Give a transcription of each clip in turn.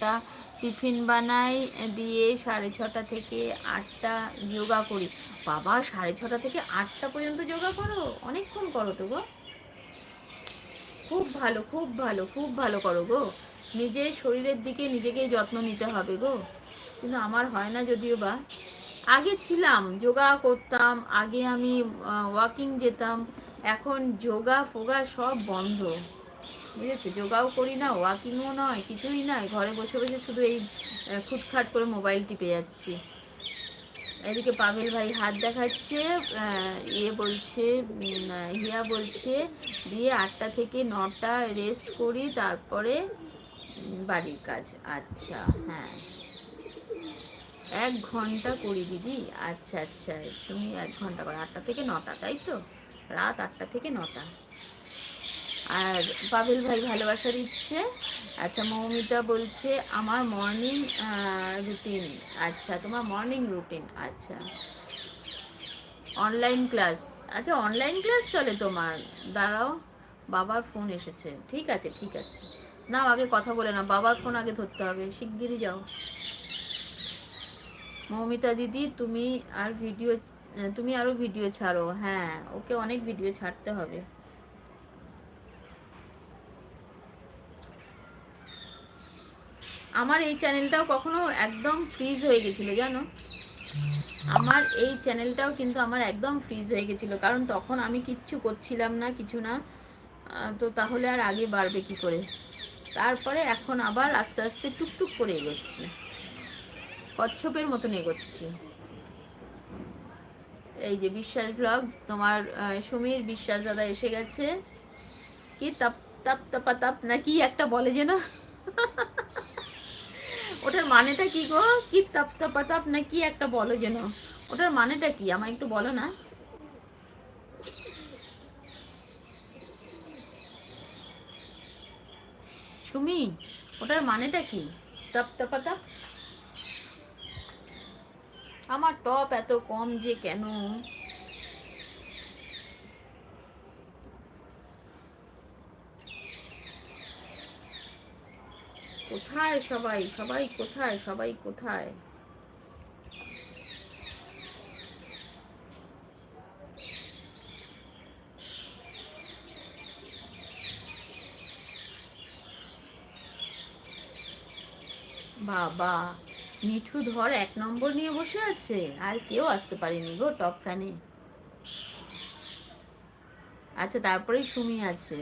ছটা টিফিন বানাই, দিয়ে সাড়ে ছটা থেকে আটটা যোগা করি। বাবা, সাড়ে ছটা থেকে আটটা পর্যন্ত যোগা করো? অনেকক্ষণ করো তো গো। খুব ভালো খুব ভালো খুব ভালো করো গো। নিজের শরীরের দিকে নিজেকে যত্ন নিতে হবে গো। কিন্তু আমার হয় না যদিও বা। আগে ছিলাম, যোগা করতাম, আগে আমি ওয়াকিং যেতাম। এখন যোগা ফোগা সব বন্ধ। বুঝেছ যোগাও করি না, ওয়াকিংও নয়, কিছুই নয়। ঘরে বসে বসে শুধু এই খুটখাট করে মোবাইল টিপে যাচ্ছি। এদিকে পাভেল ভাই হাত দেখাচ্ছে ইয়ে বলছে হিয়া বলছে, দিয়ে আটটা থেকে নটা রেস্ট করি, তারপরে বাড়ির কাজ। আচ্ছা হ্যাঁ। এক ঘণ্টা করি দিদি? আচ্ছা আচ্ছা তুমি এক ঘণ্টা করে। আটটা থেকে নটা, তাই তো? রাত আটটা থেকে নটা। আর পাবেল ভাই ভালোবাসা দিচ্ছে। আচ্ছা মৌমিতা বলছে, আমার মর্নিং রুটিন আচ্ছা তোমার মর্নিং রুটিন আচ্ছা। অনলাইন ক্লাস আচ্ছা অনলাইন ক্লাস চলে তোমার। দাঁড়াও, বাবার ফোন এসেছে। ঠিক আছে ঠিক আছে। নাও, আগে কথা বলে না বাবার ফোন আগে ধরতে হবে। শিগগিরই যাও। মৌমিতা দিদি, তুমি আর ভিডিও তুমি আরও ভিডিও ছাড়ো। হ্যাঁ ওকে অনেক ভিডিও ছাড়তে হবে। আমার এই চ্যানেলটাও কখনো একদম ফ্রিজ হয়ে গেছিল, জানো? আমার এই চ্যানেলটাও কিন্তু আমার একদম ফ্রিজ হয়ে গেছিল, কারণ তখন আমি কিচ্ছু করছিলাম না, কিছু না। তো তাহলে আর আগে বাড়বে কি করে? তারপরে এখন আবার আস্তে আস্তে টুকটুক করে এগোচ্ছি। কচ্ছপের মতন এগোচ্ছি। এই যে বিশ্বাস ব্লগ, তোমার সমীর বিশ্বাস দাদা এসে গেছে। কি তাপ তাপ, তাপা তাপ, না কি একটা বলে যেন? ওটার মানেটা কি গো? কি তাপ তাপা না কি একটা বলো যেন। ওটার মানেটা কি? আমায় একটু বলো না। সুমি, ওটার মানেটা কি? তাপ তাপা আমার টপ এত কম যে কেন? কোথায় সবাই? সবাই কোথায়? সবাই কোথায়? বাবা, মিঠু ধর এক নম্বর নিয়ে বসে আছে। আর কেউ আসতে পারেনি গো টপ ফ্যানে। আচ্ছা তারপরেই সুমি আছে।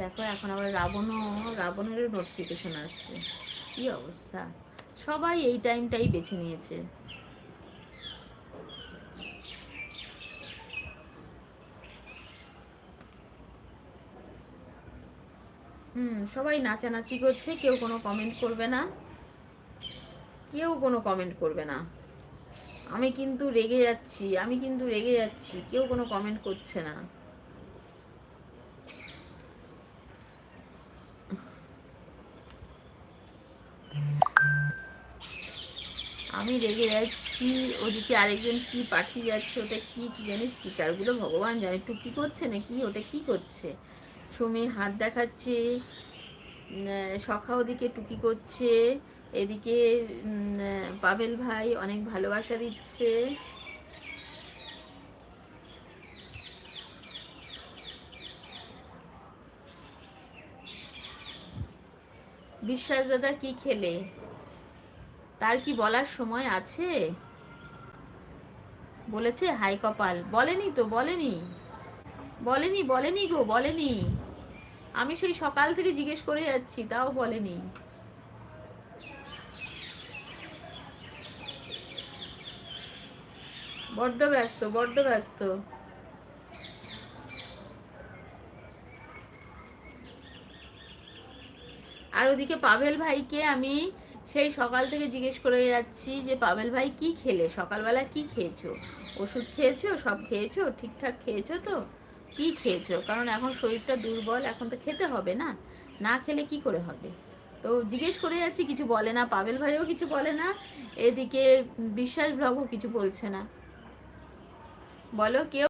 দেখো, এখন আবার রাবণও, রাবণেরও নোটিফিকেশন আসছে। কি অবস্থা? সবাই এই টাইমটাই বেছে নিয়েছে। হুম, সবাই নাচানাচি করছে, কেউ কোনো কমেন্ট করবে না। কেউ কোনো কমেন্ট করবে না। আমি কিন্তু রেগে যাচ্ছি, আমি কিন্তু রেগে যাচ্ছি, কেউ কোনো কমেন্ট করছে না। আমি রেগে যাচ্ছি, ওদিকে আরেকজন কি পাঠিয়ে যাচ্ছে, ওটা কি কি জানিস স্টিকারগুলো ভগবান জানে। টুকি করছে নাকি? ওটা কি করছে? সুমি হাত দেখাচ্ছে সখা ওদিকে টুকি করছে, এদিকে পাভেল ভাই অনেক ভালোবাসা দিচ্ছে। বিশ্বাস দাদা কি খেলে? তার কি বলার সময় আছে? বলেছে হাই কপাল। বলেনি তো, বলেনি। বলেনি বলেনি গো, বলেনি। আমি সেই সকাল থেকে জিজ্ঞেস করে যাচ্ছি, তাও বলেনি। বড্ড ব্যস্ত বড্ড ব্যস্ত। আর ওদিকে পাভেল ভাইকে আমি সেই সকাল থেকে জিজ্ঞেস করে যাচ্ছি যে, পাবেল ভাই কি খেলে? সকালবেলা কি খেয়েছো? ওষুধ খেয়েছো? সব খেয়েছো? ঠিকঠাক খেয়েছো তো? কি খেয়েছো? কারণ এখন শরীরটা দুর্বল, এখন তো খেতে হবে না। না খেলে কি করে হবে? তো জিজ্ঞেস করে যাচ্ছি, কিছু বলে না? পাবেল ভাইও কিছু বলে না। এদিকে বিশ্বাস ব্লগও কিছু বলছে না। বলো, কেউ